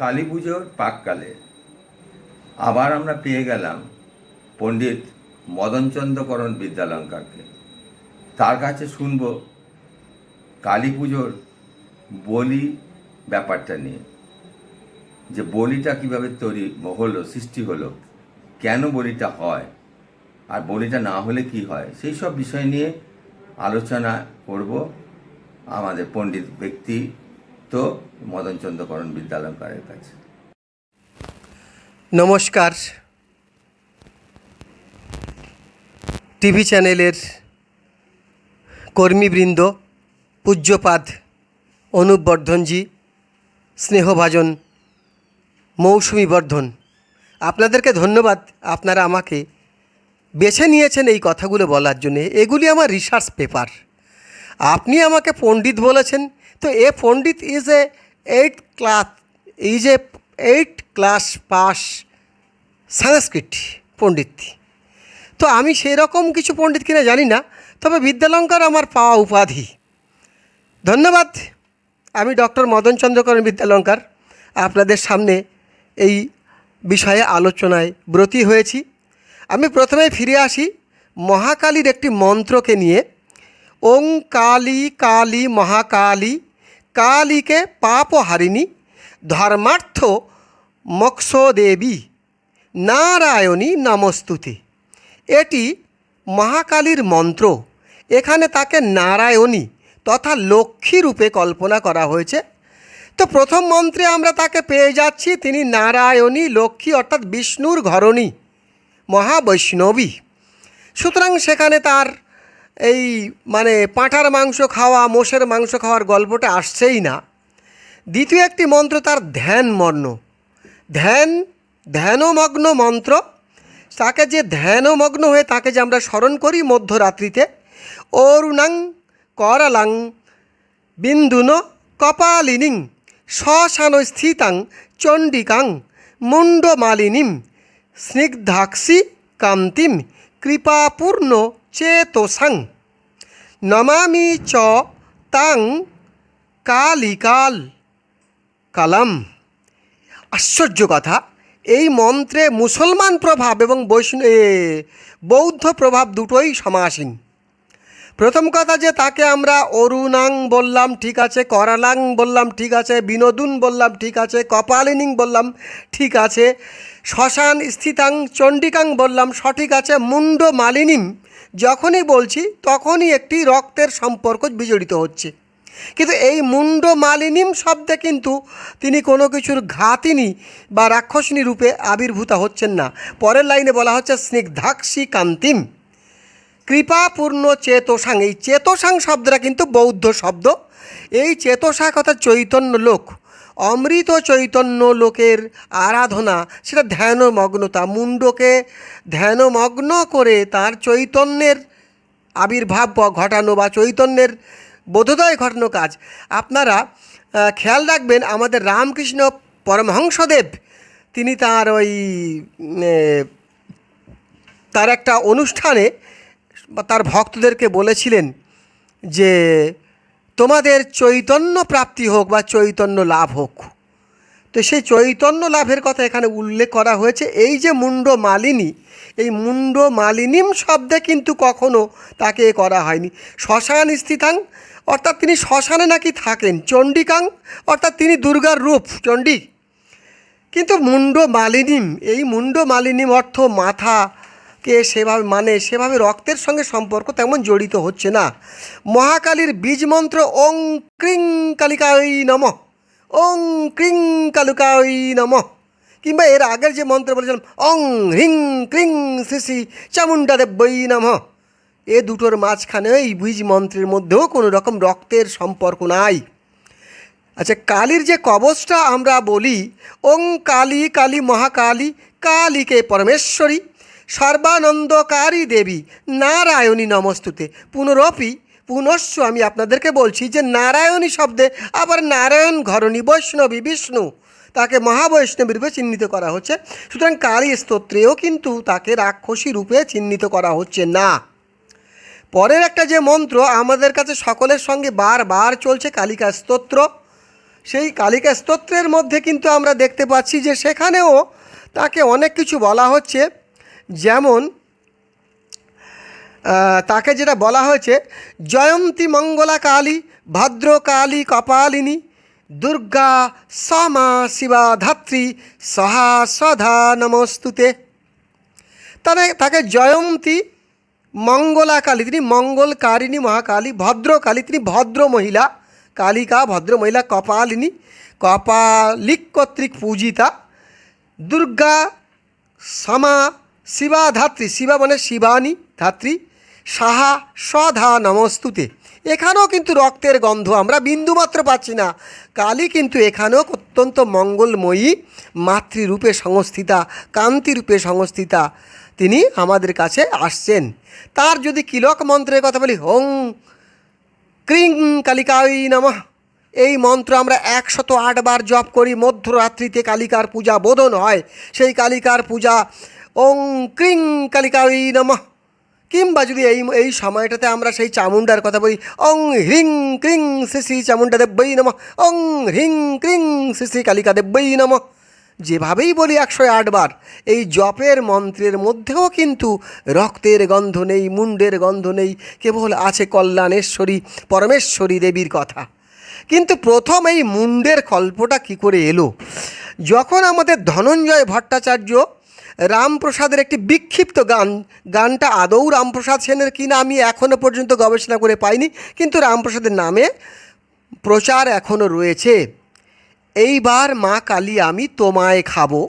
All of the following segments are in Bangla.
কালী পুজোর পাককালে আবার আমরা পেয়ে গেলাম পণ্ডিত মদনচন্দ্রকরণ বিদ্যালঙ্কারকে। তার কাছে শুনব কালী পুজোর বলি ব্যাপারটা নিয়ে, যে বলিটা কীভাবে তৈরি হলো, সৃষ্টি হলো, কেন বলিটা হয়, আর বলিটা না হলে কি হয়, সেই সব বিষয় নিয়ে আলোচনা করব আমাদের পণ্ডিত ব্যক্তি তো মদনচন্দ্রকরণ বিদ্যালঙ্কারের কাছে। নমস্কার। টিভি চ্যানেলের কর্মীবৃন্দ পূজ্যপাদ অনুপ বর্ধনজি স্নেহভাজন মৌসুমি বর্ধন, আপনাদেরকে ধন্যবাদ। আপনারা আমাকে বেছে নিয়েছেন এই কথাগুলো বলার জন্যে। এগুলি আমার রিসার্চ পেপার আপনি আমাকে পণ্ডিত বলেছেন তো a pandit is a eight class is a eight class pass সংস্কৃত পণ্ডিত। তো আমি সেই রকম কিছু পণ্ডিত কিনা জানি না, তবে বিদ্যালঙ্কার আমার পাওয়া উপাধি। ধন্যবাদ। আমি ডক্টর মদন চন্দ্রকরণ বিদ্যালঙ্কার, আপনাদের সামনে এই বিষয়ে আলোচনায় ব্রতী হয়েছি। আমি প্রথমে ফিরে আসি মহাকালীর একটি মন্ত্রকে নিয়ে। ওং কালী কালী মহাকালী কালীকে পাপহারিণী ধর্মার্থ মক্ষদেবী নারায়ণী নমস্তুতে এটি মহাকালীর মন্ত্র এখানে তাকে নারায়ণী তথা লক্ষ্মী রূপে কল্পনা করা হয়েছে তো প্রথম মন্ত্রে আমরা তাকে পেয়ে যাচ্ছি তিনি নারায়ণী লক্ষ্মী অর্থাৎ বিষ্ণুর ঘরণী মহাবৈষ্ণবী সুতরাং সেখানে তার এই মানে পাঁঠার মাংস খাওয়া, মোষের মাংস খাওয়ার গল্পটা আসছেই না। দ্বিতীয় একটি মন্ত্র তার ধ্যান মর্ণ ধ্যান, ধ্যানমগ্ন মন্ত্র। তাকে যে ধ্যানমগ্ন হয়ে তাকে যে আমরা স্মরণ করি মধ্যরাত্রিতে, অরুণাং করালাং বিন্দুন কপালিনীং শ্মশান স্থিতাং চণ্ডিকাং মুন্ডমালিনীম স্নিগ্ধাক্ষী কান্তিম কৃপাপূর্ণ চেতসাং নমামি চ তাং কালিকাল কালাম আশ্চর্য কথা এই মন্ত্রে মুসলমান প্রভাব এবং বৈষ্ণ বৌদ্ধ প্রভাব দুটোই সমাসীন। প্রথম কথা যে তাকে আমরা অরুণাং বললাম, ঠিক আছে, করালাং বললাম, ঠিক আছে, বিনোদুন বললাম, ঠিক আছে, কপালিনিং বললাম, ঠিক আছে। শ্মশান স্থিতাং চণ্ডিকাং বললাম, সঠিক আছে মুন্ড মালিনীম। যখনই বলছি, তখনই একটি রক্তের সম্পর্ক বিজড়িত হচ্ছে। কিন্তু এই মুন্ড মালিনীম শব্দে কিন্তু তিনি কোনো কিছুর ঘাতিনী বা রাক্ষসিনী রূপে আবির্ভূত হচ্ছেন না। পরের লাইনে বলা হচ্ছে, স্নিগ্ধাক্ষী কান্তিম। কৃপাপূর্ণ চেতসাং, এই চেতসাং শব্দটা কিন্তু বৌদ্ধ শব্দ। এই চেতসা কথা চৈতন্য লোক অমৃত চৈতন্য লোকের আরাধনা, সেটা ধ্যানমগ্নতা মুন্ডকে ধ্যানমগ্ন করে তার চৈতন্যের আবির্ভাব ঘটানো বা চৈতন্যের বোধোদয় ঘটানো কাজ। আপনারা খেয়াল রাখবেন, আমাদের রামকৃষ্ণ পরমহংসদেব, তিনি তার ওই তার একটা অনুষ্ঠানে তার ভক্তদেরকে বলেছিলেন যে তোমাদের চৈতন্য প্রাপ্তি হোক বা চৈতন্য লাভ হোক। তো সেই চৈতন্য লাভের কথা এখানে উল্লেখ করা হয়েছে। এই যে মুন্ড মালিনী, এই মুন্ড মালিনীম শব্দে কিন্তু কখনো তাকে করা হয়নি। শ্মশান স্থিতাং, অর্থাৎ তিনি শ্মশানে নাকি থাকেন, চণ্ডিকাং, অর্থাৎ তিনি দুর্গার রূপ, চণ্ডী। কিন্তু মুন্ড মালিনীম, এই মুন্ড মালিনীম অর্থ মাথাকে সেভাবে মানে সেভাবে রক্তের সঙ্গে সম্পর্ক তেমন জড়িত হচ্ছে না। মহাকালীর বীজ মন্ত্র ওং ক্রিং কালিকাই নম, ওং ক্রিং কালুকাই নম, কিংবা এর আগের যে মন্ত্র বলেছিলাম অং হ্রিং ক্রিং শ্রী চামুণ্ডা দেব্যই নম, এ দুটোর মাঝখানে এই বীজ মন্ত্রের মধ্যেও কোনো রকম রক্তের সম্পর্ক নাই। আচ্ছা কালীর যে কবচটা আমরা বলি, ওং কালী কালী মহাকালী, কালীকে পরমেশ্বরী সর্বানন্দকারী দেবী। নারায়ণী নমস্তুতে। পুনরপি, পুনশ্চ আমি আপনাদেরকে বলছি যে নারায়ণী শব্দে আবার নারায়ণ ঘরণী বৈষ্ণবী বিষ্ণু। তাকে মহাবৈষ্ণবী রূপে চিহ্নিত করা হচ্ছে। সুতরাং কালী স্তোত্রেও কিন্তু তাকে রাক্ষসী রূপে চিহ্নিত করা হচ্ছে না। পরের একটা যে মন্ত্র আমাদের কাছে সকলের সঙ্গে বারবার চলছে কালিকা স্তোত্র। সেই কালিকা স্তোত্রের মধ্যে কিন্তু আমরা দেখতে পাচ্ছি যে সেখানেও তাকে অনেক কিছু বলা হচ্ছে। যেমন তাকে যেটা বলা হয়েছে, জয়ন্তী মঙ্গলা কালী ভদ্র কালী কপালিনী, দুর্গা সমা শিবা ধাত্রী, সহা সধা নমস্তুতে। তাহলে তাকে জয়ন্তী মঙ্গলা কালী তিনি মঙ্গলকারিণী মহাকালী, ভদ্রকালী, তিনি ভদ্র মহিলা কালিকা ভদ্র মহিলা কপালিনী, কপালিক কর্তৃক পূজিতা, দুর্গা সমা শিবা ধাত্রী, শিবা মানে শিবানী ধাত্রী, সাহা সধা নমস্তুতে। এখানেও কিন্তু রক্তের গন্ধ, আমরা বিন্দুমাত্র পাচ্ছি না। কালী কিন্তু এখানেও অত্যন্ত মঙ্গলময়ী মাতৃরূপে সংস্থিতা, কান্তিরূপে সংস্থিতা তিনি আমাদের কাছে আসছেন। তার যদি কিলক মন্ত্রের কথা বলি, হং ক্রিং কালিকাই নমঃ। এই মন্ত্র আমরা একশত আটবার জপ করি। মধ্যরাত্রিতে কালিকার পূজা বোধন হয়। সেই কালিকার পূজা ওং ক্রিং কালিকাই নমঃ। কিংবা যদি এই এই সময়টাতে আমরা সেই চামুন্ডার কথা বলি অং হ্রিং ক্রিং শ্রী শ্রী চামুন্ডা দেব্যই নমঃ অং হ্রিং ক্রিং শ্রী শ্রী কালিকা দেব্যই নমঃ। যেভাবেই বলি একশো আটবার এই জপের মন্ত্রের মধ্যেও কিন্তু রক্তের গন্ধ নেই মুন্ডের গন্ধ নেই, কেবল আছে কল্যাণেশ্বরী, পরমেশ্বরী দেবীর কথা। কিন্তু প্রথম এই মুন্ডের কল্পটা কি করে এলো? যখন আমাদের ধনঞ্জয় ভট্টাচার্য রামপ্রসাদের একটি বিক্ষিপ্ত গান, গানটা আদৌ রামপ্রসাদ সেনের কিনা আমি এখনও পর্যন্ত গবেষণা করে পাইনি, কিন্তু রামপ্রসাদের নামে প্রচার এখনও রয়েছে। এইবার মা কালী, আমি তোমায় খাব।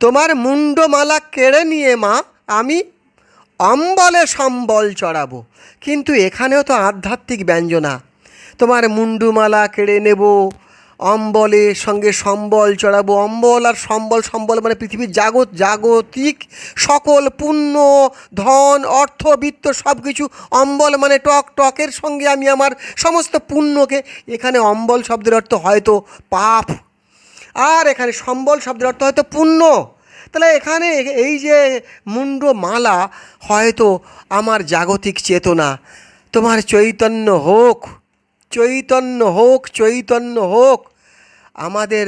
তোমার মুন্ডমালা কেড়ে নিয়ে মা, আমি অম্বলে সম্বল চড়াবো। কিন্তু এখানেও তো আধ্যাত্মিক ব্যঞ্জনা। তোমার মুন্ডুমালা কেড়ে নেব অম্বলের সঙ্গে সম্বল চড়াবো। অম্বল আর সম্বল সম্বল মানে পৃথিবীর জাগত, জাগতিক সকল, পুণ্য, ধন, অর্থ, বিত্ত সব কিছু অম্বল মানে টক, টকের সঙ্গে আমি আমার সমস্ত পুণ্যকে। এখানে অম্বল শব্দের অর্থ হয়তো পাপ। আর এখানে সম্বল শব্দের অর্থ হয়তো পুণ্য। তাহলে এখানে এই যে মুন্ড মালা হয়তো আমার জাগতিক চেতনা। তোমার চৈতন্য হোক চৈতন্য হোক চৈতন্য হোক আমাদের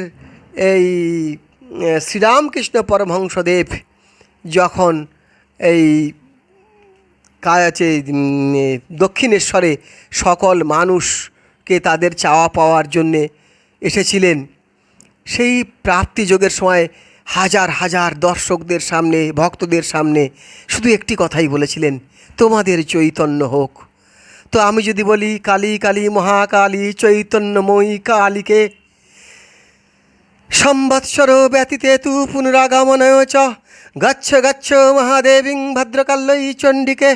এই শ্রীরামকৃষ্ণ পরমহংসদেব যখন এই উম, দক্ষিণেশ্বরে সকল মানুষকে তাদের চাওয়া পাওয়ার জন্যে এসেছিলেন সেই প্রাপ্তি যোগের সময় হাজার হাজার দর্শকদের সামনে ভক্তদের সামনে শুধু একটি কথাই বলেছিলেন তোমাদের চৈতন্য হোক। তো আমি যদি বলি, কালী কালী, মহাকালী, চৈতন্যময়ী, কালীকে। সম্বৎসর ব্যতীতে তু পুনরাগমনয় চ। গচ্ছ গচ্ছ, মহাদেবীং ভদ্রকাল্যই চণ্ডিকে।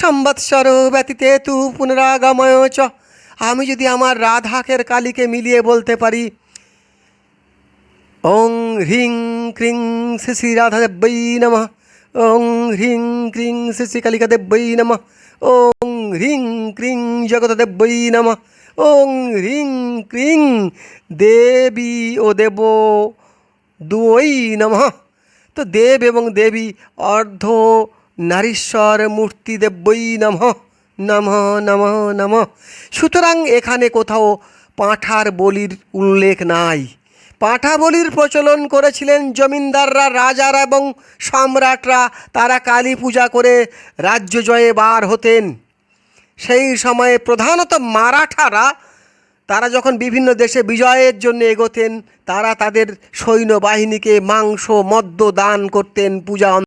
সম্বৎসর ব্যতীতে তু পুনরাগময় চ। আমি যদি আমার রাধাকের কালীকে মিলিয়ে বলতে পারি, ওং হ্রিং ক্রিং শ্রী শ্রী রাধা দেব্যই নমঃ। ওং হ্রিং ক্রিং শ্রী শ্রী কালিকা দেব্যই নমঃ। ওং হ্রিং ক্রিং জগত দেব্যই নমঃ। ওং হ্রিং ক্রিং দেবী ও দেব দুই নমঃ। তো দেব এবং দেবী অর্ধ নারীশ্বর মূর্তি দেব্যই নমঃ। নমঃ নমঃ নমঃ। সুতরাং এখানে কোথাও পাঁঠার বলির উল্লেখ নাই। পাঁঠা বলির প্রচলন করেছিলেন জমিনদাররা, রাজারা এবং সম্রাটরা। তারা কালী পূজা করে রাজ্য জয়ে বার হতেন। সেই সময়ে প্রধানত মারাঠারা, তারা যখন বিভিন্ন দেশে বিজয়ের জন্য এগোতেন, তারা তাদের সৈন্যবাহিনীকে মাংস, মদ্য দান করতেন, পূজা